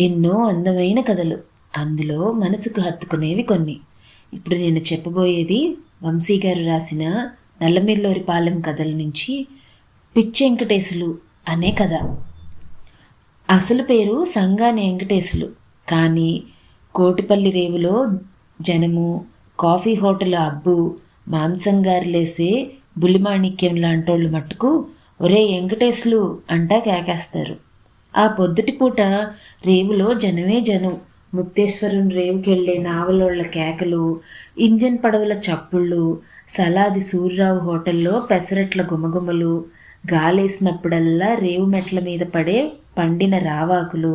ఎన్నో అందమైన కథలు. అందులో మనసుకు హత్తుకునేవి కొన్ని. ఇప్పుడు నేను చెప్పబోయేది వంశీ గారు రాసిన నల్లమిల్లోరి పాలెం కథల నుంచి పిచ్చి వెంకటేశులు అనే కథ. అసలు పేరు సంగాని వెంకటేశులు. కానీ కోటిపల్లి రేవులో జనము కాఫీ హోటల్ అబ్బు మాంసం గారులేసే బుల్లిమాణిక్యం లాంటోళ్ళు మట్టుకు ఒరే వెంకటేశులు అంటా కేకేస్తారు. ఆ పొద్దుటి పూట రేవులో జనమే జనం. ముక్తేశ్వరం రేవుకెళ్ళే నావలోళ్ళ కేకలు ఇంజన్ పడవల చప్పుళ్ళు సలాది సూర్యరావు హోటల్లో పెసరట్ల గుమగుమలు గాలేసినప్పుడల్లా రేవు మెట్ల మీద పడే పండిన రావాకులు.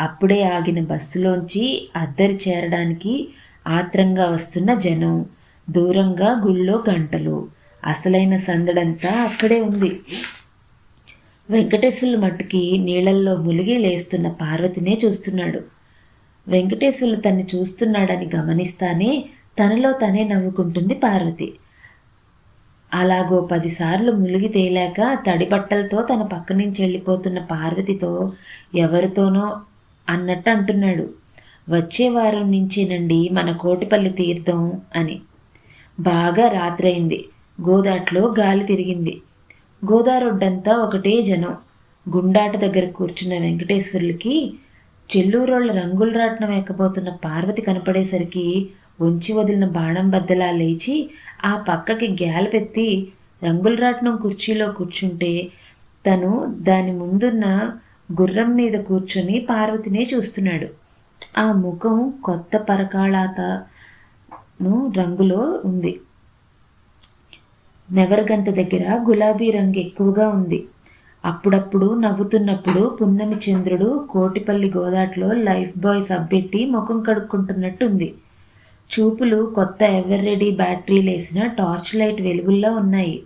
అప్పుడే ఆగిన బస్సులోంచి అద్దరి చేరడానికి ఆత్రంగా వస్తున్న జనం. దూరంగా గుళ్ళో గంటలు. అసలైన సందడంతా అక్కడే ఉంది. వెంకటేశ్వరుల మట్టుకి నీళ్ళల్లో మునిగి లేస్తున్న పార్వతినే చూస్తున్నాడు. వెంకటేశ్వరులు తన్ని చూస్తున్నాడని గమనిస్తానే తనలో తనే నవ్వుకుంటుంది పార్వతి. అలాగో పదిసార్లు ములిగి తేలాక తడి బట్టలతో తన పక్క నుంచి వెళ్ళిపోతున్న పార్వతితో ఎవరితోనో అన్నట్టు అంటున్నాడు. వచ్చే వారం నుంచేనండి మన కోటిపల్లి తీర్థం అని. బాగా రాత్రైంది గోదాట్లో గాలి తిరిగింది. గోదారొడ్డంతా ఒకటే జనం. గుండాట దగ్గర కూర్చున్న వెంకటేశ్వరులకి చెల్లూరోళ్ళ రంగుల రాట్నం ఎక్కబోతున్న పార్వతి కనపడేసరికి వంచి వదిలిన బాణం బద్దలా లేచి ఆ పక్కకి గ్యాలపెత్తి రంగుల రాట్నం కుర్చీలో కూర్చుంటే తను దాని ముందున్న గుర్రం మీద కూర్చొని పార్వతినే చూస్తున్నాడు. ఆ ముఖం కొత్త పరకాళాతను రంగులో ఉంది. నెవర్గంట దగ్గర గులాబీ రంగు ఎక్కువగా ఉంది. అప్పుడప్పుడు నవ్వుతున్నప్పుడు పున్నమి చంద్రుడు కోటిపల్లి గోదాట్లో లైఫ్ బాయ్ సబ్బెట్టి ముఖం కడుక్కుంటున్నట్టుంది చూపులు కొత్త ఎవర్ రెడీ బ్యాటరీలు వేసిన టార్చ్ లైట్ వెలుగుల్లో ఉన్నాయి.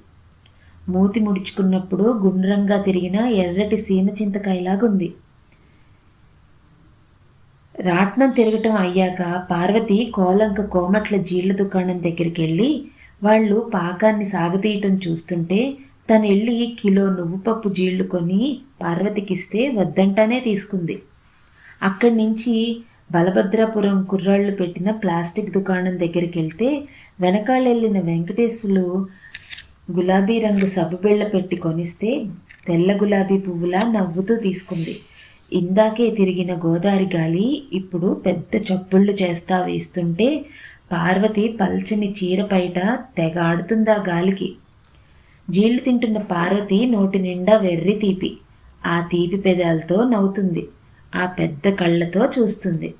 మూతి ముడుచుకున్నప్పుడు గుండ్రంగా తిరిగిన ఎర్రటి సీమ చింతకాయలాగుంది. రాట్నం తిరగటం అయ్యాక పార్వతి కోలంక కోమట్ల జీళ్ళ దుకాణం దగ్గరికి వెళ్ళి వాళ్ళు పాకాన్ని సాగతీయటం చూస్తుంటే తనెళ్ళి కిలో నువ్వుపప్పు జీళ్ళు కొని పార్వతికిస్తే వద్దంటానే తీసుకుంది. అక్కడి నుంచి బలభద్రాపురం కుర్రాళ్ళు పెట్టిన ప్లాస్టిక్ దుకాణం దగ్గరికి వెళ్తే వెనకాల వెళ్ళిన వెంకటేశ్వరులు గులాబీ రంగు సబ్బుబిళ్ళ పెట్టి కొనిస్తే తెల్ల గులాబీ పువ్వులా నవ్వుతూ తీసుకుంది. ఇందాకే తిరిగిన గోదావరి గాలి ఇప్పుడు పెద్ద చప్పుళ్ళు చేస్తా వేస్తుంటే పార్వతి పల్చని చీర పైట తెగ ఆడుతుందా గాలికి. జీళ్ళు తింటున్న పార్వతి నోటి నిండా వెర్రి తీపి. ఆ తీపి పెదాలతో నవ్వుతుంది. ఆ పెద్ద కళ్ళతో చూస్తుంది.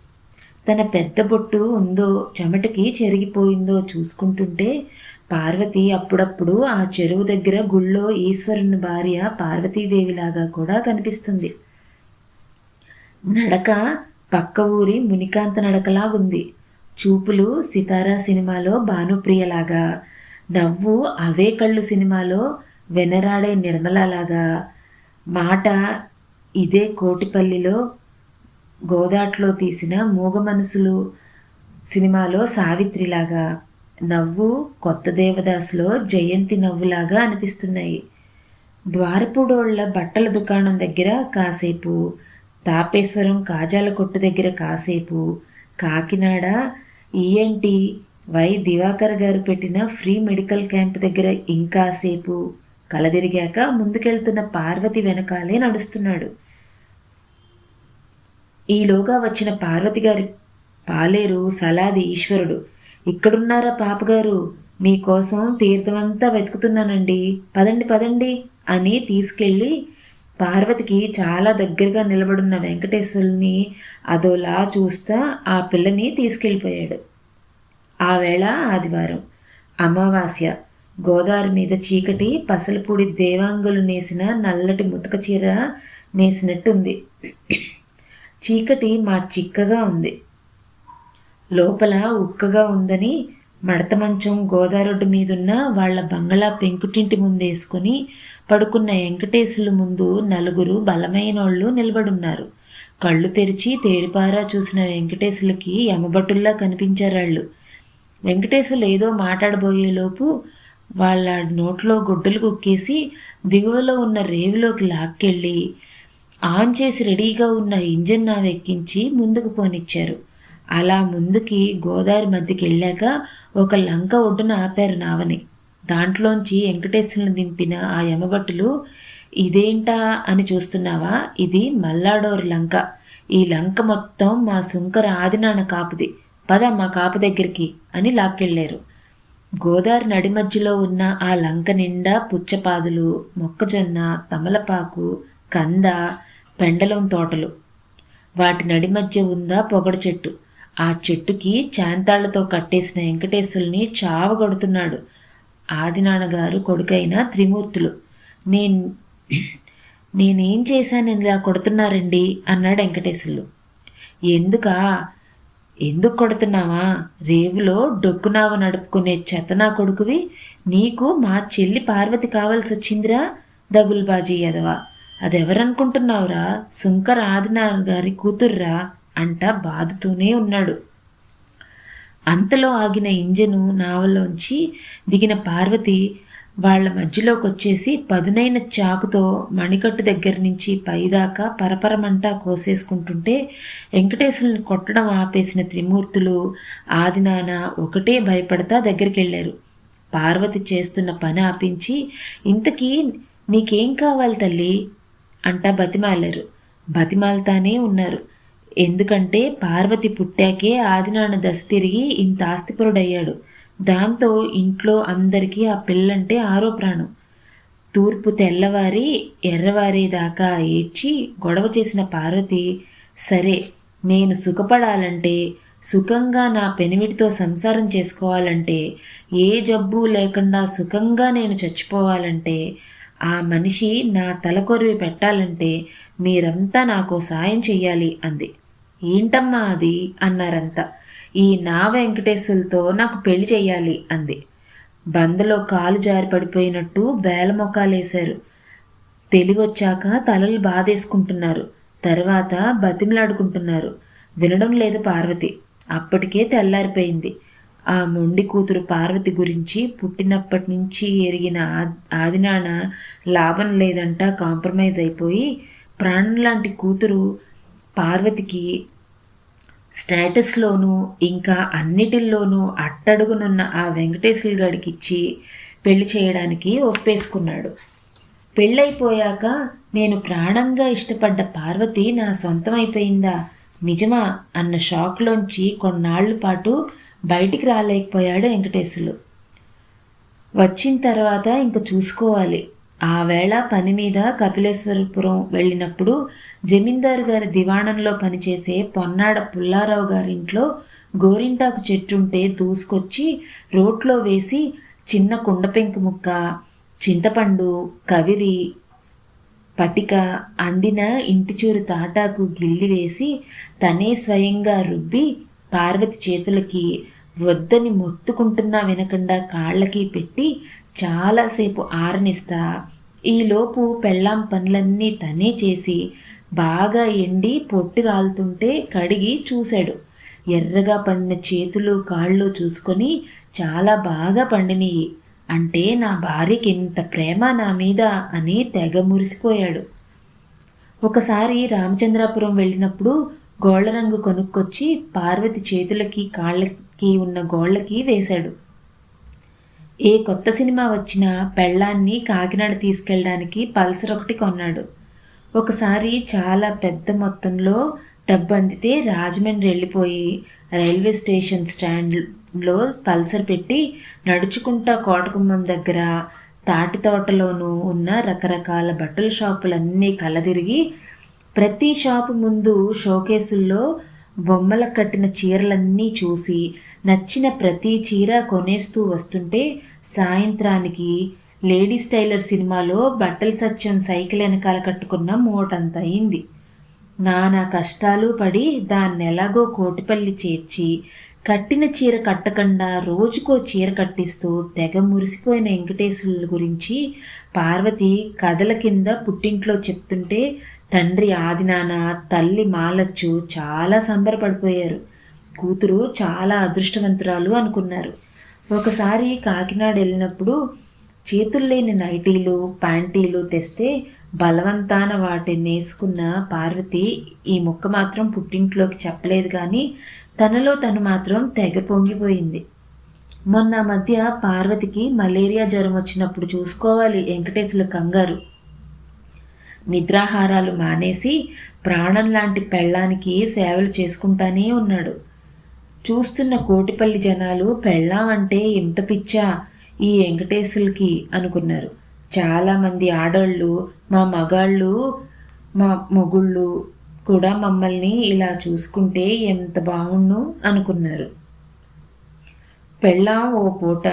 తన పెద్ద బొట్టు ఉందో చెమటకి చెరిగిపోయిందో చూసుకుంటుంటే పార్వతి అప్పుడప్పుడు ఆ చెరువు దగ్గర గుళ్ళో ఈశ్వరుని భార్య పార్వతీదేవిలాగా కూడా కనిపిస్తుంది. నడక పక్క ఊరి మునికాంత నడకలా ఉంది. చూపులు సితారా సినిమాలో భానుప్రియలాగా నవ్వు అవే కళ్ళు సినిమాలో వెనరాడే నిర్మలలాగా మాట ఇదే కోటిపల్లిలో గోదాట్లో తీసిన మూగ మనసులు సినిమాలో సావిత్రిలాగా నవ్వు కొత్త దేవదాసులో జయంతి నవ్వులాగా అనిపిస్తున్నాయి. ద్వారపూడోళ్ళ బట్టల దుకాణం దగ్గర కాసేపు తాపేశ్వరం కాజాల కొట్టు దగ్గర కాసేపు కాకినాడ ఈఎన్టీ వై దివాకర్ గారు పెట్టిన ఫ్రీ మెడికల్ క్యాంప్ దగ్గర ఇంకాసేపు కలదిరిగాక ముందుకెళ్తున్న పార్వతి వెనకాలే నడుస్తున్నాడు. ఈలోగా వచ్చిన పార్వతి గారి పాలేరు సలాది ఈశ్వరుడు ఇక్కడున్నారా పాపగారు మీకోసం తీర్థమంతా వెతుకుతున్నానండి. పదండి పదండి అని తీసుకెళ్ళి పార్వతికి చాలా దగ్గరగా నిలబడున్న వెంకటేశ్వరుని అదోలా చూస్తా ఆ పిల్లని తీసుకెళ్ళిపోయాడు. ఆ వేళ ఆదివారం. అమావాస్య. గోదావరి మీద చీకటి పసలపూడి దేవాంగులు నేసిన నల్లటి ముతక చీర నేసినట్టుంది. చీకటి మా చిక్కగా ఉంది. లోపల ఉక్కగా ఉందని మడత మంచం గోదారొడ్డు మీదున్న వాళ్ళ బంగళా పెంకుటింటి ముందేసుకొని పడుకున్న వెంకటేశుల ముందు నలుగురు బలమైనోళ్ళు నిలబడున్నారు. కళ్ళు తెరిచి తేరిపారా చూసిన వెంకటేశులకి యమభటుల్లా కనిపించారాళ్ళు. వెంకటేశులు ఏదో మాట్లాడబోయేలోపు వాళ్ళ నోట్లో గుడ్డలు కుక్కేసి దిగువలో ఉన్న రేవులోకి లాక్కెళ్ళి ఆన్ చేసి రెడీగా ఉన్న ఇంజన్ నావెక్కించి ముందుకు పోనిచ్చారు. అలా ముందుకి గోదావరి మధ్యకి వెళ్ళాక ఒక లంక ఒడ్డున ఆపారు నావని. దాంట్లోంచి వెంకటేశ్వరుని దింపిన ఆ యమభట్టులు ఇదేంటా అని చూస్తున్నావా? ఇది మల్లాడోరు లంక. ఈ లంక మొత్తం మా సుంకర ఆదినాన్న కాపుది. పద మా కాపు దగ్గరికి అని లాక్కెళ్ళారు గోదావరి నడి మధ్యలో ఉన్న ఆ లంక నిండా పుచ్చపాదులు మొక్కజొన్న తమలపాకు కంద పెండలం తోటలు. వాటి నడి మధ్య ఉందా పొగడ చెట్టు. ఆ చెట్టుకి చాంతాళ్ళతో కట్టేసిన వెంకటేశ్వరుని చావగొడుతున్నాడు. ఆదినాన్నగారు కొడుకైన త్రిమూర్తులు. నేను నేనేం చేశాను? ఇలా కొడుతున్నారండి? అన్నాడు వెంకటేశులు. ఎందుకా? ఎందుకు కొడుతున్నావా? రేవులో డొక్కునావ నడుపుకునే చెతనా కొడుకువి. నీకు మా చెల్లి పార్వతి కావాల్సి వచ్చిందిరా దగుల్బాజీ ఎదవా అదెవరనుకుంటున్నావురా? సుంకర ఆదినాథ్ గారి కూతుర్రా అంట బాదుతూనే ఉన్నాడు. అంతలో ఆగిన ఇంజను నావలోంచి దిగిన పార్వతి వాళ్ళ మధ్యలోకి వచ్చేసి పదునైన చాకుతో మణికట్టు దగ్గర నుంచి పైదాకా పరపరమంటా కోసేసుకుంటుంటే వెంకటేశ్వరుని కొట్టడం ఆపేసిన త్రిమూర్తులు ఆదినాన ఒకటే భయపడతా దగ్గరికి వెళ్ళారు పార్వతి చేస్తున్న పని ఆపించి ఇంతకీ నీకేం కావాలి తల్లి? అంటా బతిమాలారు. బతిమాలతానే ఉన్నారు. ఎందుకంటే పార్వతి పుట్టాకే ఆదినాన్న దశ తిరిగి ఇంత ఆస్తిపరుడయ్యాడు. దాంతో ఇంట్లో అందరికీ ఆ పిల్లంటే ఆరో ప్రాణం. తూర్పు తెల్లవారి ఎర్రవారేదాకా ఏడ్చి గొడవ చేసిన పార్వతి సరే నేను సుఖపడాలంటే సుఖంగా నా పెనిమిటితో సంసారం చేసుకోవాలంటే ఏ జబ్బు లేకుండా సుఖంగా నేను చచ్చిపోవాలంటే ఆ మనిషి నా తలకొరివి పెట్టాలంటే మీరంతా నాకు సాయం చెయ్యాలి అంది. ఏంటమ్మా అది? అన్నారంతా. ఈ నా వెంకటేశ్వరులతో నాకు పెళ్ళి చేయాలి అంది. బందలో కాలు జారి పడిపోయినట్టు బేలమొకాలేశారు తెలివొచ్చాక తలలు బాధేసుకుంటున్నారు. తర్వాత బతిమలాడుకుంటున్నారు. వినడం లేదు పార్వతి. అప్పటికే తెల్లారిపోయింది. ఆ మొండి కూతురు పార్వతి గురించి పుట్టినప్పటి నుంచి ఎరిగిన ఆదినాన లాభం లేదంట కాంప్రమైజ్ అయిపోయి ప్రాణం లాంటి కూతురు పార్వతికి స్టేటస్లోనూ ఇంకా అన్నిటిల్లోనూ అట్టడుగునున్న ఆ వెంకటేశ్వర గడికి ఇచ్చి పెళ్ళి చేయడానికి ఒప్పేసుకున్నాడు. పెళ్ళైపోయాక నేను ప్రాణంగా ఇష్టపడ్డ పార్వతి నా సొంతమైపోయిందా? నిజమా? అన్న షాక్లోంచి కొన్నాళ్ళ పాటు బయటికి రాలేకపోయాడు వెంకటేశులు. వచ్చిన తర్వాత ఇంక చూసుకోవాలి. ఆ వేళ పని మీద కపిలేశ్వరపురం వెళ్ళినప్పుడు జమీందారు గారి దివాణంలో పనిచేసే పొన్నాడ పుల్లారావు గారింట్లో గోరింటాకు చెట్టుంటే దూసుకొచ్చి రోట్లో వేసి చిన్న కుండపెంకు ముక్క చింతపండు కవిరి పటిక అందిన ఇంటిచూరు తాటాకు గిల్లి వేసి తనే స్వయంగా రుబ్బి పార్వతి చేతులకి వద్దని మొత్తుకుంటున్నా వినకుండా కాళ్ళకి పెట్టి చాలాసేపు ఆరనిస్తా ఈలోపు పెళ్ళాం పనులన్నీ తనే చేసి బాగా ఎండి పొట్టి రాలుతుంటే కడిగి చూశాడు. ఎర్రగా పండిన చేతులు కాళ్ళు చూసుకొని చాలా బాగా పండినయి. అంటే నా భార్యకి ఇంత ప్రేమ నా మీద అని తెగ మురిసిపోయాడు. ఒకసారి రామచంద్రాపురం వెళ్ళినప్పుడు గోళ్ళ రంగు కొనుక్కొచ్చి పార్వతి చేతులకి కాళ్ళకి ఉన్న గోళ్ళకి వేశాడు. ఏ కొత్త సినిమా వచ్చినా పెళ్ళాన్ని కాకినాడ తీసుకెళ్ళడానికి పల్సర్ ఒకటి కొన్నాడు. ఒకసారి చాలా పెద్ద మొత్తంలో డబ్బు అందితే రాజమండ్రి వెళ్ళిపోయి రైల్వే స్టేషన్ స్టాండ్లో పల్సర్ పెట్టి నడుచుకుంటా కోటకుమ్మం దగ్గర తాటి తోటలోనూ ఉన్న రకరకాల బట్టల షాపులన్నీ కలదిరిగి ప్రతి షాపు ముందు షోకేసుల్లో బొమ్మల కట్టిన చీరలన్నీ చూసి నచ్చిన ప్రతి చీర కొనేస్తూ వస్తుంటే సాయంత్రానికి లేడీస్ టైలర్ సినిమాలో బట్టల సత్యం సైకిల్ వెనకాల కట్టుకున్న మూటంత అయింది. నానా కష్టాలు పడి దాన్ని ఎలాగో కోటిపల్లి చేర్చి కట్టిన చీర కట్టకుండా రోజుకో చీర కట్టిస్తూ తెగ మురిసిపోయిన వెంకటేశ్వరుల గురించి పార్వతి కథల కింద పుట్టింట్లో చెప్తుంటే తండ్రి ఆదినాన తల్లి మాలచ్చు చాలా సంబరపడిపోయారు. కూతురు చాలా అదృష్టవంతురాలు అనుకున్నారు. ఒకసారి కాకినాడ వెళ్ళినప్పుడు చేతులు లేని నైటీలు ప్యాంటీలు తెస్తే బలవంతాన వాటిని నేసుకున్న పార్వతి ఈ ముక్క మాత్రం పుట్టింట్లోకి చెప్పలేదు కానీ తనలో తను మాత్రం తెగ పొంగిపోయింది. మొన్న మధ్య పార్వతికి మలేరియా జ్వరం వచ్చినప్పుడు చూసుకోవాలి వెంకటేశ్వర కంగారు. నిద్రాహారాలు మానేసి ప్రాణం లాంటి పెళ్ళానికి సేవలు చేసుకుంటానే ఉన్నాడు. చూస్తున్న కోటిపల్లి జనాలు పెళ్ళాం అంటే ఎంత పిచ్చా ఈ వెంకటేశులకి అనుకున్నారు. చాలామంది ఆడోళ్ళు మా మగాళ్ళు మా మొగుళ్ళు కూడా మమ్మల్ని ఇలా చూసుకుంటే ఎంత బాగుండు అనుకున్నారు. పెళ్ళాం ఓ పూట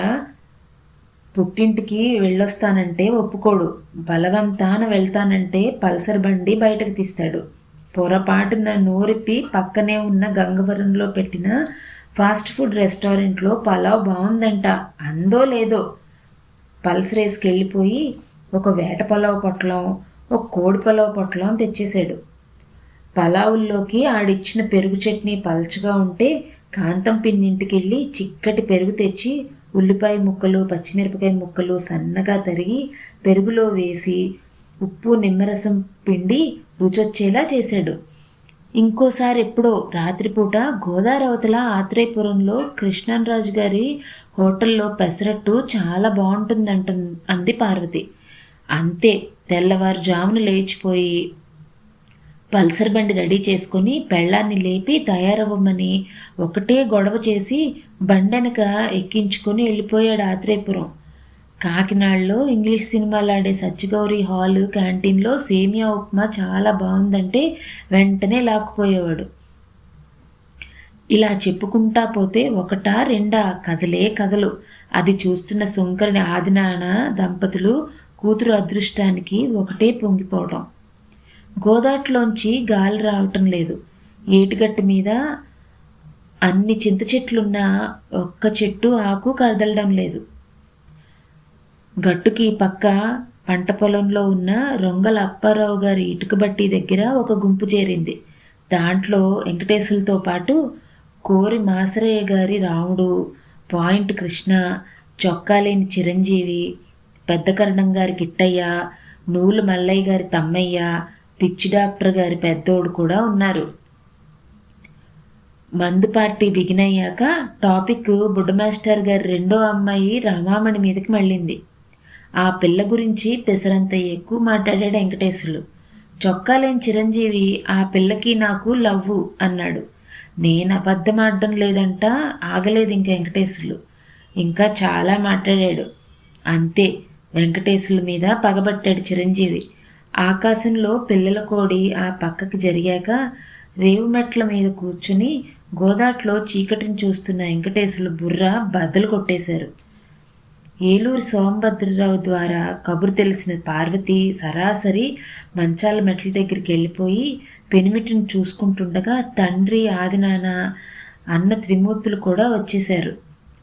పుట్టింటికి వెళ్ళొస్తానంటే ఒప్పుకోడు. బలవంతాన వెళ్తానంటే పల్సర్ బండి బయటకు తీస్తాడు. పొరపాటున నోరిప్పి పక్కనే ఉన్న గంగవరంలో పెట్టిన ఫాస్ట్ ఫుడ్ రెస్టారెంట్లో పలావ్ బాగుందంట అందో లేదో. పల్స్ రేస్కి వెళ్ళిపోయి ఒక వేట పలావ్ పొట్లం ఒక కోడి పలావ్ పొట్లం తెచ్చేశాడు. పలావుల్లోకి ఆడిచ్చిన పెరుగు చట్నీ పల్చగా ఉంటే కాంతం పిన్నింటికి వెళ్ళి చిక్కటి పెరుగు తెచ్చి ఉల్లిపాయ ముక్కలు పచ్చిమిరపకాయ ముక్కలు సన్నగా తరిగి పెరుగులో వేసి ఉప్పు నిమ్మరసం పిండి రుచొచ్చేలా చేశాడు. ఇంకోసారి ఎప్పుడో రాత్రిపూట గోదావరవతల ఆత్రేయపురంలో కృష్ణన్రాజు గారి హోటల్లో పెసరట్టు చాలా బాగుంటుందంట అంది పార్వతి. అంతే తెల్లవారుజామున లేచిపోయి పల్సర్ బండి రెడీ చేసుకొని పెళ్ళాన్ని లేపి తయారవ్వమని ఒకటే గొడవ చేసి బండెనక ఎక్కించుకొని వెళ్ళిపోయాడు ఆత్రేయపురం. కాకినాడలో ఇంగ్లీష్ సినిమాలు ఆడే సత్యగౌరి హాల్ క్యాంటీన్లో సేమియా ఉప్మా చాలా బాగుందంటే వెంటనే లాక్కుపోయేవాడు. ఇలా చెప్పుకుంటా పోతే ఒకటా రెండా కథలే కథలు. అది చూస్తున్న శంకరుని ఆదినాన దంపతులు కూతురు అదృష్టానికి ఒకటే పొంగిపోవడం. గోదాట్లోంచి గాలి రావటం లేదు. ఏటిగట్టు మీద అన్ని చింత చెట్లున్న ఒక్క చెట్టు ఆకు కదలడం లేదు. గట్టుకి పక్క పంట పొలంలో ఉన్న రొంగల అప్పారావు గారి ఇటుక బట్టి దగ్గర ఒక గుంపు చేరింది. దాంట్లో వెంకటేశులతో పాటు కోరి మాసరయ్య గారి రాముడు పాయింట్ కృష్ణ చొక్కాలేని చిరంజీవి పెద్ద కరణం గారి కిట్టయ్య నూలు మల్లయ్య గారి తమ్మయ్య పిచ్చి డాక్టర్ గారి పెద్దోడు కూడా ఉన్నారు. మందు పార్టీ బిగిన్ అయ్యాక టాపిక్ బుడ్డ మాస్టర్ గారి రెండో అమ్మాయి రామామణి మీదకి మళ్ళింది. ఆ పిల్ల గురించి పెసరంత ఎక్కువ మాట్లాడాడు వెంకటేశులు. చొక్కాలేని చిరంజీవి ఆ పిల్లకి నాకు లవ్వు అన్నాడు. నేను అబద్ధమాడడం లేదంట ఆగలేదు ఇంకా వెంకటేశులు. ఇంకా చాలా మాట్లాడాడు. అంతే వెంకటేశుల మీద పగబట్టాడు చిరంజీవి. ఆకాశంలో పిల్లల కోడి ఆ పక్కకి జరిగాక రేవు మెట్ల మీద కూర్చుని గోదాట్లో చీకటిని చూస్తున్న వెంకటేశులు బుర్ర బద్దలు కొట్టేశారు. ఏలూరు సోమభద్రరావు ద్వారా కబురు తెలిసిన పార్వతి సరాసరి మంచాల మెట్ల దగ్గరికి వెళ్ళిపోయి పెనిమిటిని చూసుకుంటుండగా తండ్రి ఆదినాన్న అన్న త్రిమూర్తులు కూడా వచ్చేశారు.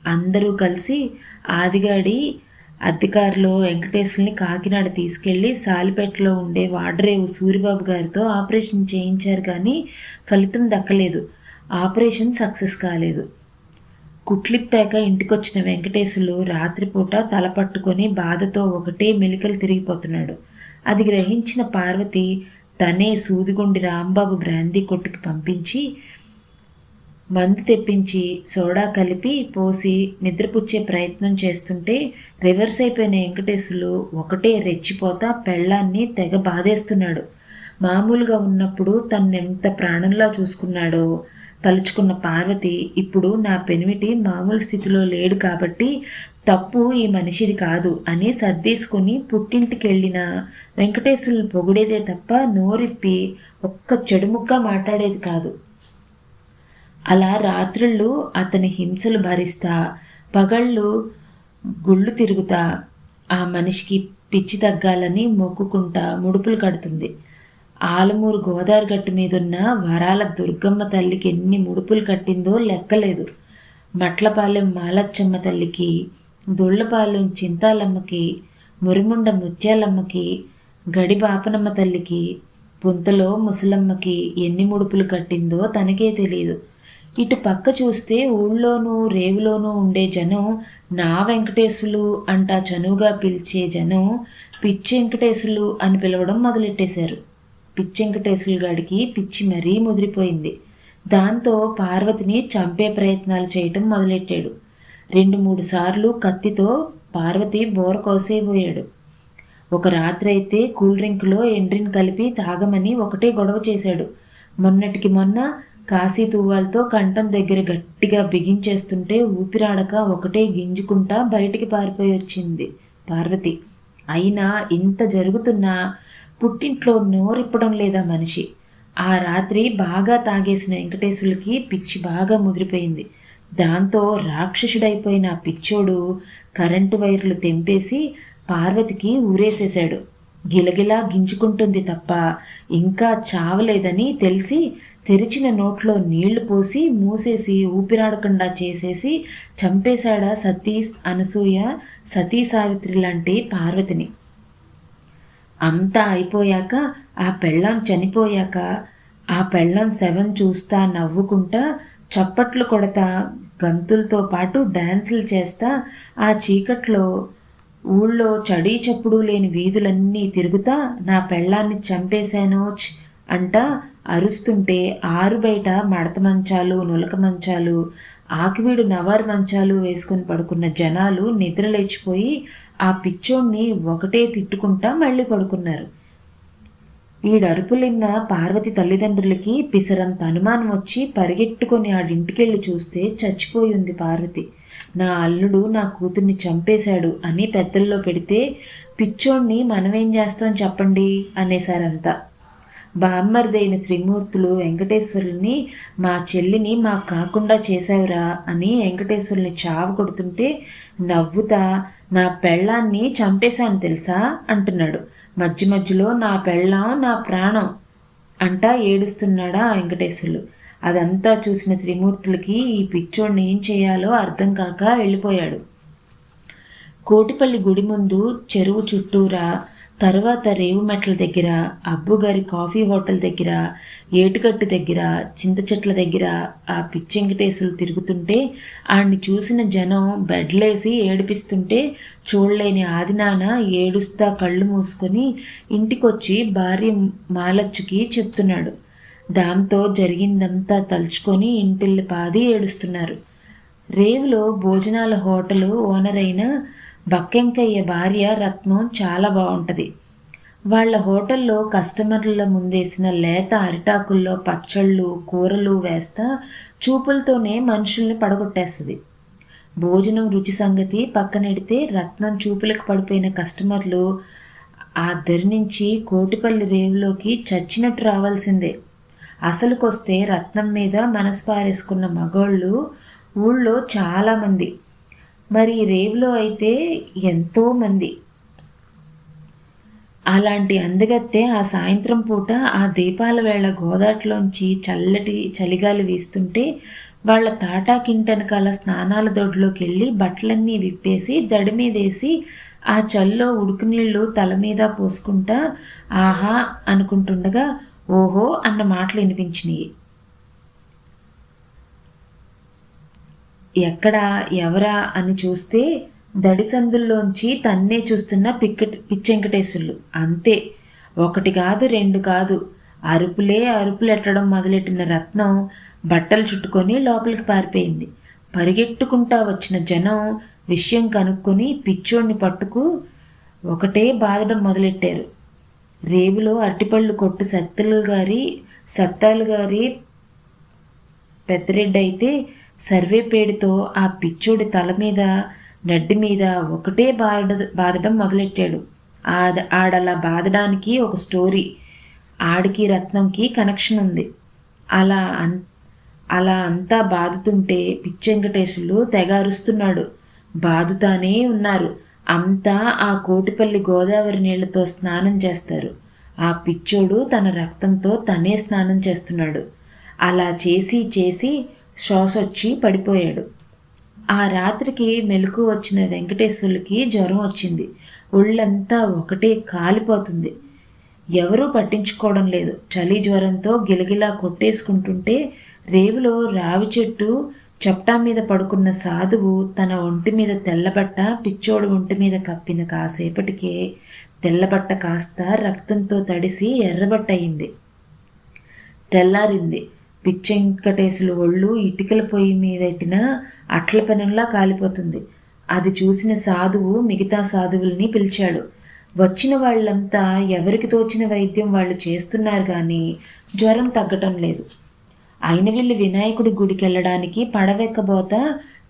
అందరూ కలిసి ఆదిగాడి అధికారులు వెంకటేశ్వరుని కాకినాడ తీసుకెళ్ళి సాలిపేటలో ఉండే వాడ్రేవు సూరిబాబు గారితో ఆపరేషన్ చేయించారు కానీ ఫలితం దక్కలేదు. ఆపరేషన్ సక్సెస్ కాలేదు. కుట్లిప్పాక ఇంటికొచ్చిన వెంకటేశులు రాత్రిపూట తల పట్టుకొని బాధతో ఒకటే మెలికలు తిరిగిపోతున్నాడు. అది గ్రహించిన పార్వతి తనే సూదిగుండి రాంబాబు బ్రాందీ కొట్టుకి పంపించి మందు తెప్పించి సోడా కలిపి పోసి నిద్రపుచ్చే ప్రయత్నం చేస్తుంటే రివర్స్ అయిపోయిన వెంకటేశులు ఒకటే రెచ్చిపోతా పెళ్ళాన్ని తెగ బాధేస్తున్నాడు. మామూలుగా ఉన్నప్పుడు తన్నెంత ప్రాణంలా చూసుకున్నాడో తలుచుకున్న పార్వతి ఇప్పుడు నా పెనిమిటి మామూలు స్థితిలో లేడు కాబట్టి తప్పు ఈ మనిషిది కాదు అని సర్దేసుకుని పుట్టింటికి వెళ్ళిన వెంకటేశ్వరుని పొగిడేదే తప్ప నోరిప్పి ఒక్క చెడుముక్క మాట్లాడేది కాదు. అలా రాత్రుళ్ళు అతని హింసలు భరిస్తా పగళ్ళు గుళ్ళు తిరుగుతా ఆ మనిషికి పిచ్చి తగ్గాలని మొక్కుకుంటా ముడుపులు కడుతుంది. ఆలమూరు గోదావరి గట్టు మీదున్న వరాల దుర్గమ్మ తల్లికి ఎన్ని ముడుపులు కట్టిందో లెక్కలేదు. మట్లపాలెం మాలచ్చమ్మ తల్లికి దొళ్ళపాలెం చింతాలమ్మకి మురిముండ ముత్యాలమ్మకి గడి బాపనమ్మ తల్లికి పుంతలో ముసలమ్మకి ఎన్ని ముడుపులు కట్టిందో తనకే తెలియదు ఇటు పక్క చూస్తే ఊళ్ళోనూ రేవులోనూ ఉండే జనం నా వెంకటేశులు అంటా చనువుగా పిలిచే జనం పిచ్చి వెంకటేశులు అని పిలవడం మొదలెట్టేశారు. పిచ్చి గాడికి పిచ్చి మరీ ముదిరిపోయింది. దాంతో పార్వతిని చంపే ప్రయత్నాలు చేయటం మొదలెట్టాడు. రెండు మూడు సార్లు కత్తితో పార్వతి బోర కోసేయబోయాడు ఒక రాత్రి అయితే కూల్ డ్రింక్లో ఎండ్రిన్ కలిపి తాగమని ఒకటే గొడవ చేశాడు. మొన్నటికి మొన్న కాశీ తువ్వాలతో కంఠం దగ్గర గట్టిగా బిగించేస్తుంటే ఊపిరాడక ఒకటే గింజుకుంటా బయటికి పారిపోయి వచ్చింది పార్వతి. అయినా ఇంత జరుగుతున్నా పుట్టింట్లో నోరిప్పడం లేదా మనిషి. ఆ రాత్రి బాగా తాగేసిన వెంకటేశులకి పిచ్చి బాగా ముదిరిపోయింది. దాంతో రాక్షసుడైపోయిన ఆ పిచ్చోడు కరెంటు వైర్లు తెంపేసి పార్వతికి ఊరేసేశాడు. గిలగిలా గింజుకుంటుంది తప్ప ఇంకా చావలేదని తెలిసి తెరిచిన నోట్లో నీళ్ళు పోసి మూసేసి ఊపిరాడకుండా చేసేసి చంపేశాడా సతీష్ అనసూయ సతీ సావిత్రి లాంటి పార్వతిని. అంతా అయిపోయాక ఆ పెళ్ళం చనిపోయాక ఆ పెళ్ళం సెవెన్ చూస్తా నవ్వుకుంటా చప్పట్లు కొడతా గంతులతో పాటు డ్యాన్సులు చేస్తా ఆ చీకట్లో ఊళ్ళో చడీ చప్పుడు లేని వీధులన్నీ తిరుగుతా నా పెళ్ళాన్ని చంపేశానోచ్ అంట అరుస్తుంటే ఆరు బయట మడత మంచాలు నులక మంచాలు ఆకివీడు నవారు మంచాలు వేసుకొని పడుకున్న జనాలు నిద్రలేచిపోయి ఆ పిచ్చోణ్ణి ఒకటే తిట్టుకుంటా మళ్ళీ పడుకున్నారు. ఈడరుపులిన్న పార్వతి తల్లిదండ్రులకి పిసరంత అనుమానం వచ్చి పరిగెట్టుకొని ఆడింటికెళ్ళి చూస్తే చచ్చిపోయింది పార్వతి. నా అల్లుడు నా కూతుర్ని చంపేశాడు అని పెద్దల్లో పెడితే పిచ్చోణ్ణి మనమేం చేస్తాం చెప్పండి అనేసారంతా బామ్మర్దైన త్రిమూర్తులు వెంకటేశ్వరుల్ని మా చెల్లిని మా కాకుండా చేశావురా అని వెంకటేశ్వరుని చావు కొడుతుంటే నవ్వుతా నా పెళ్ళాన్ని చంపేశాను తెలుసా? అంటున్నాడు. మధ్య మధ్యలో నా పెళ్ళాం నా ప్రాణం అంటా ఏడుస్తున్నాడా వెంకటేశ్వరులు. అదంతా చూసిన త్రిమూర్తులకి ఈ పిచ్చోడిని ఏం చేయాలో అర్థం కాక వెళ్ళిపోయాడు. కోటిపల్లి గుడి ముందు చెరువు చుట్టూరా తర్వాత రేవుమెట్ల దగ్గర అబ్బుగారి కాఫీ హోటల్ దగ్గర ఏటుగట్టు దగ్గర చింత చెట్ల దగ్గర ఆ పిచ్చెంకటేశ్వరులు తిరుగుతుంటే ఆడిని చూసిన జనం బెడ్లేసి ఏడిపిస్తుంటే చూడలేని ఆదినాన ఏడుస్తా కళ్ళు మూసుకొని ఇంటికొచ్చి భార్య మాలచ్చుకి చెప్తున్నాడు. దాంతో జరిగిందంతా తలుచుకొని ఇంటిల్లి పాది ఏడుస్తున్నారు. రేవులో భోజనాల హోటలు ఓనర్ అయిన బక్కెంకయ్య భార్య రత్నం చాలా బాగుంటుంది. వాళ్ళ హోటల్లో కస్టమర్ల ముందేసిన లేత అరిటాకుల్లో పచ్చళ్ళు కూరలు వేస్తా చూపులతోనే మనుషుల్ని పడగొట్టేస్తుంది. భోజనం రుచి సంగతి పక్కనెడితే రత్నం చూపులకు పడిపోయిన కస్టమర్లు ఆ దరి నుంచి కోటిపల్లి రేవులోకి చచ్చినట్టు రావాల్సిందే. అసలుకొస్తే రత్నం మీద మనసు పారేసుకున్న మగోళ్ళు ఊళ్ళో చాలామంది మరి రేవులో అయితే ఎంతోమంది అలాంటి అందగత్తే ఆ సాయంత్రం పూట ఆ దీపాల వేళ గోదాట్లోంచి చల్లటి చలిగాలి వీస్తుంటే వాళ్ళ తాటాకింటెనకాల స్నానాల దొడ్లోకి వెళ్ళి బట్టలన్నీ విప్పేసి దడి మీదేసి ఆ చల్లో ఉడుకునీళ్ళు తల మీద పోసుకుంటా ఆహా అనుకుంటుండగా ఓహో అన్న మాటలు వినిపించినాయి ఎక్కడ ఎవరా అని చూస్తే దడిసందుల్లోంచి తన్నే చూస్తున్న పిక్క పిచ్చెంకటేశ్వర్లు. అంతే. ఒకటి కాదు రెండు కాదు. అరుపులే అరుపులెట్టడం మొదలెట్టిన రత్నం బట్టలు చుట్టుకొని లోపలికి పారిపోయింది. పరిగెట్టుకుంటా వచ్చిన జనం విషయం కనుక్కొని పిచ్చోడిని పట్టుకు ఒకటే బాధడం మొదలెట్టారు. రేవులో అరటిపళ్ళు కొట్టు సత్తలు గారి సత్తాలు గారి పెద్దరెడ్డి అయితే సర్వేపేడితో ఆ పిచ్చోడి తల మీద నడ్డి మీద ఒకటే బాధ బాధడం మొదలెట్టాడు. ఆడ ఆడలా బాధడానికి ఒక స్టోరీ ఆడికి రత్నంకి కనెక్షన్ ఉంది. అలా అన్ అలా అంతా బాదుతుంటే పిచ్చెంకటేశులు తెగ అరుస్తున్నాడు. బాదుతానే ఉన్నారు. అంతా ఆ కోటిపల్లి గోదావరి నీళ్ళతో స్నానం చేస్తారు. ఆ పిచ్చోడు తన రక్తంతో తనే స్నానం చేస్తున్నాడు. అలా చేసి చేసి శ్వాసొచ్చి పడిపోయాడు. ఆ రాత్రికి మెలకు వచ్చిన వెంకటేశ్వరులకి జ్వరం వచ్చింది. ఒళ్ళంతా ఒకటే కాలిపోతుంది. ఎవరూ పట్టించుకోవడం లేదు. చలి జ్వరంతో గిలగిలా కొట్టేసుకుంటుంటే రేవులో రావి చెట్టు చప్టా మీద పడుకున్న సాధువు తన ఒంటి మీద తెల్లబట్ట పిచ్చోడు ఒంటి మీద కప్పిన కాసేపటికే తెల్లబట్ట కాస్త రక్తంతో తడిసి ఎర్రబట్ట అయింది తెల్లారింది. పిచ్చెంకటేశులు ఒళ్ళు ఇటుకల పొయ్యి మీదెట్టిన అట్ల పెనంలా కాలిపోతుంది. అది చూసిన సాధువు మిగతా సాధువుల్ని పిలిచాడు. వచ్చిన వాళ్ళంతా ఎవరికి తోచిన వైద్యం వాళ్ళు చేస్తున్నారు కానీ జ్వరం తగ్గటం లేదు. అయిన అయినవిల్లి వినాయకుడి గుడికి వెళ్ళడానికి పడవెక్కబోత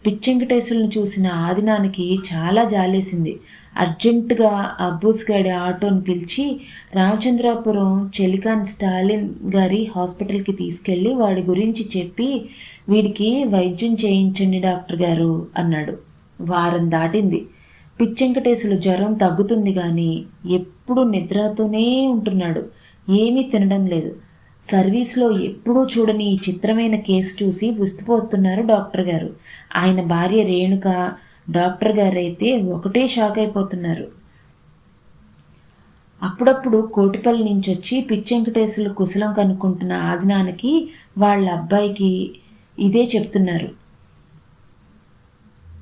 పిచ్చెంకటేశులను చూసిన ఆదినానికి చాలా జాలేసింది. అర్జెంటుగా అబ్బూస్ గారి ఆటోని పిలిచి రామచంద్రాపురం చెలికాన్ స్టాలిన్ గారి హాస్పిటల్కి తీసుకెళ్ళి వాడి గురించి చెప్పి వీడికి వైద్యం చేయించండి డాక్టర్ గారు అన్నాడు. వారం దాటింది. పిచ్చెంకటేశుల జ్వరం తగ్గుతుంది కానీ ఎప్పుడు నిద్రతోనే ఉంటున్నాడు. ఏమీ తినడం లేదు. సర్వీస్లో ఎప్పుడూ చూడని ఈ చిత్రమైన కేసు చూసి విస్తుపోతున్నారు డాక్టర్ గారు. ఆయన భార్య రేణుక డాక్టర్ గారైతే ఒకటే షాక్ అయిపోతున్నారు. అప్పుడప్పుడు కోటిపల్లి నుంచి వచ్చి పిచ్చెంకటేశులు కుశలం కనుక్కుంటున్న ఆదినానికి వాళ్ళ అబ్బాయికి ఇదే చెప్తున్నారు.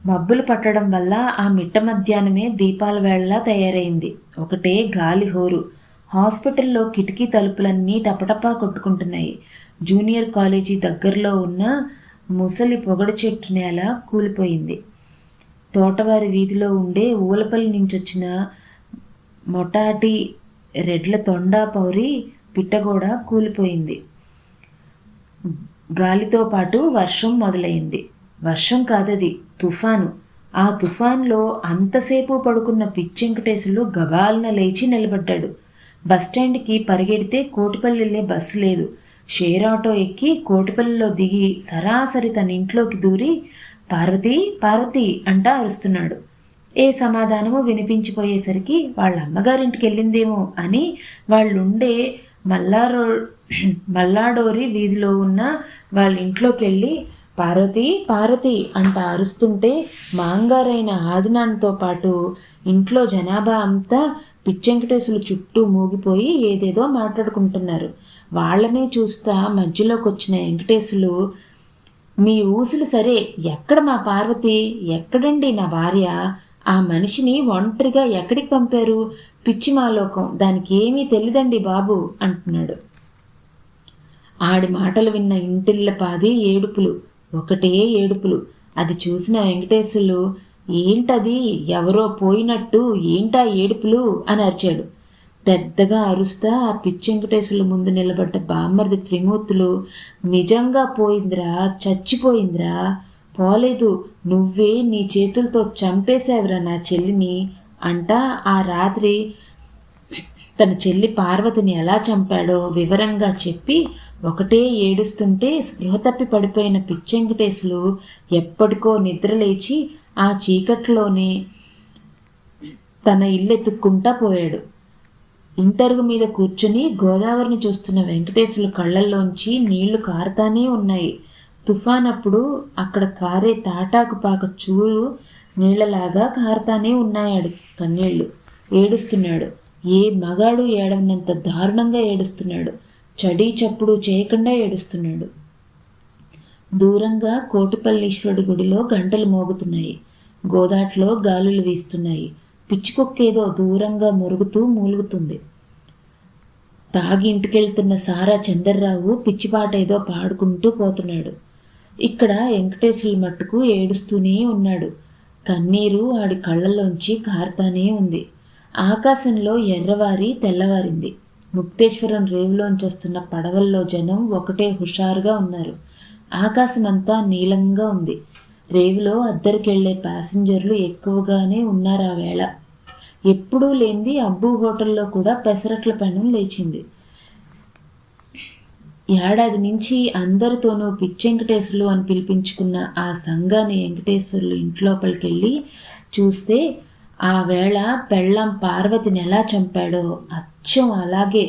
మబ్బులు పట్టడం వల్ల ఆ మిట్ట మధ్యాహ్నమే దీపాల వేళలా తయారైంది. ఒకటే గాలి హోరు. హాస్పిటల్లో కిటికీ తలుపులన్నీ టపటపా కొట్టుకుంటున్నాయి. జూనియర్ కాలేజీ దగ్గరలో ఉన్న ముసలి పొగడు చెట్టు నేల కూలిపోయింది. తోటవారి వీధిలో ఉండే ఊలపల్లి నుంచి వచ్చిన మొటాటి రెడ్ల తొండా పౌరి పిట్టగోడ కూలిపోయింది. గాలితో పాటు వర్షం మొదలైంది. వర్షం కాదది తుఫాను. ఆ తుఫాన్లో అంతసేపు పడుకున్న పిచ్చెంకటేశులు గబాలన లేచి నిలబడ్డాడు. బస్టాండ్కి పరిగెడితే కోటిపల్లి వెళ్ళే బస్సు లేదు. షేర్ ఆటో ఎక్కి కోటిపల్లిలో దిగి సరాసరి తన ఇంట్లోకి దూరి పార్వతి పార్వతి అంటా అరుస్తున్నాడు. ఏ సమాధానమో వినిపించిపోయేసరికి వాళ్ళ అమ్మగారింటికి వెళ్ళిందేమో అని వాళ్ళుండే మల్లారో మల్లాడోరి వీధిలో ఉన్న వాళ్ళ ఇంట్లోకి వెళ్ళి పార్వతి పార్వతి అంట అరుస్తుంటే మాంగారైన ఆదినాన్నతో పాటు ఇంట్లో జనాభా అంతా పిచ్చెంకటేశులు చుట్టూ మూగిపోయి ఏదేదో మాట్లాడుకుంటున్నారు. వాళ్ళనే చూస్తా మధ్యలోకి వచ్చిన వెంకటేశులు మీ ఊసులు సరే ఎక్కడ మా పార్వతి? ఎక్కడండి నా భార్య? ఆ మనిషిని ఒంటరిగా ఎక్కడికి పంపారు? పిచ్చి మాలోకం దానికి ఏమీ తెలియదండి బాబు అంటున్నాడు. ఆడి మాటలు విన్న ఇంటిళ్ళ పాది ఏడుపులు ఒకటే ఏడుపులు. అది చూసిన వెంకటేశ్వరులు ఏంటది? ఎవరో పోయినట్టు ఏంటా ఏడుపులు? అని అరిచాడు. పెద్దగా అరుస్తా ఆ పిచ్చి వెంకటేశ్వరుల ముందు నిలబడ్డ బామ్మర్ది త్రిమూర్తులు నిజంగా పోయిందిరా చచ్చిపోయిందిరా. పోలేదు నువ్వే నీ చేతులతో చంపేశావురా నా చెల్లిని అంటా ఆ రాత్రి తన చెల్లి పార్వతిని ఎలా చంపాడో వివరంగా చెప్పి ఒకటే ఏడుస్తుంటే స్పృహ తప్పి పడిపోయిన పిచ్చెంకటేశులు ఎప్పటికో నిద్రలేచి ఆ చీకట్లోనే తన ఇల్లెత్తుక్కుంటా పోయాడు. ఇంటరుగు మీద కూర్చుని గోదావరిని చూస్తున్న వెంకటేశ్వరుల కళ్ళల్లోంచి నీళ్ళు కారుతానే ఉన్నాయి. తుఫాన్ అప్పుడు అక్కడ కారే తాటాకు పాక చూరు నీళ్ళలాగా కారుతానే ఉన్నాయాడు కన్నీళ్ళు ఏడుస్తున్నాడు. ఏ మగాడు ఏడవనంత దారుణంగా ఏడుస్తున్నాడు. చడీ చప్పుడు చేయకుండా ఏడుస్తున్నాడు. దూరంగా కోటిపల్లీశ్వరుడి గుడిలో గంటలు మోగుతున్నాయి. గోదాట్లో గాలులు వీస్తున్నాయి. పిచ్చికొక్కేదో దూరంగా మురుగుతూ మూలుగుతుంది. తాగి ఇంటికెళ్తున్న సారా చందర్రావు పిచ్చిపాట ఏదో పాడుకుంటూ పోతున్నాడు. ఇక్కడ వెంకటేశ్వరుల మట్టుకు ఏడుస్తూనే ఉన్నాడు. కన్నీరు ఆడి కళ్ళల్లోంచి కారుతానే ఉంది. ఆకాశంలో ఎర్రవారి తెల్లవారింది. ముక్తేశ్వరం రేవులోంచి వస్తున్న పడవల్లో జనం ఒకటే హుషారుగా ఉన్నారు. ఆకాశమంతా నీలంగా ఉంది. రేవులో అద్దరికెళ్ళే ప్యాసింజర్లు ఎక్కువగానే ఉన్నారు ఆ వేళ. ఎప్పుడూ లేనిది అబ్బు హోటల్లో కూడా పెసరట్ల పెనం లేచింది. ఏడాది నుంచి అందరితోనూ పిచ్చెంకటేశ్వర్లు అని పిలిపించుకున్న ఆ సంఘాన్ని వెంకటేశ్వర్లు ఇంట్లోపలికెళ్ళి చూస్తే ఆ వేళ పెళ్ళం పార్వతిని ఎలా చంపాడో అచ్చం అలాగే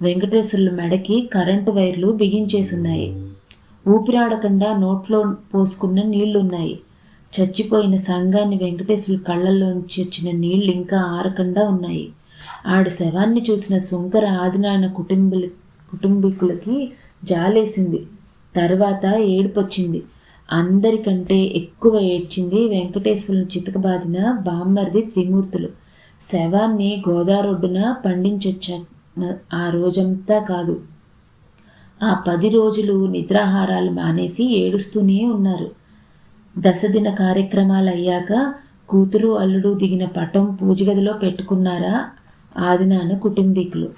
వెంకటేశ్వర్లు మెడకి కరెంటు వైర్లు బిగించేసున్నాయి. ఊపిరాడకుండా నోట్లో పోసుకున్న నీళ్ళున్నాయి. చచ్చిపోయిన సంఘాన్ని వెంకటేశ్వరు కళ్ళల్లోంచి వచ్చిన నీళ్ళు ఇంకా ఆరకుండా ఉన్నాయి. ఆడి శవాన్ని చూసిన శుంకర ఆదినాయన కుటుంబుల కుటుంబీకులకి జాలేసింది. తర్వాత ఏడుపొచ్చింది. అందరికంటే ఎక్కువ ఏడ్చింది వెంకటేశ్వరుని చితకబాదిన బామ్మర్ది త్రిమూర్తులు. శవాన్ని గోదారొడ్డున పండించొచ్చా. ఆ రోజంతా కాదు. ఆ పది రోజులు నిద్రాహారాలు మానేసి ఏడుస్తూనే ఉన్నారు. దశదిన కార్యక్రమాలు అయ్యాక కూతురు అల్లుడు దిగిన పటం పూజగదిలో పెట్టుకున్నారా? ఆదినాన్న కుటుంబీకులు.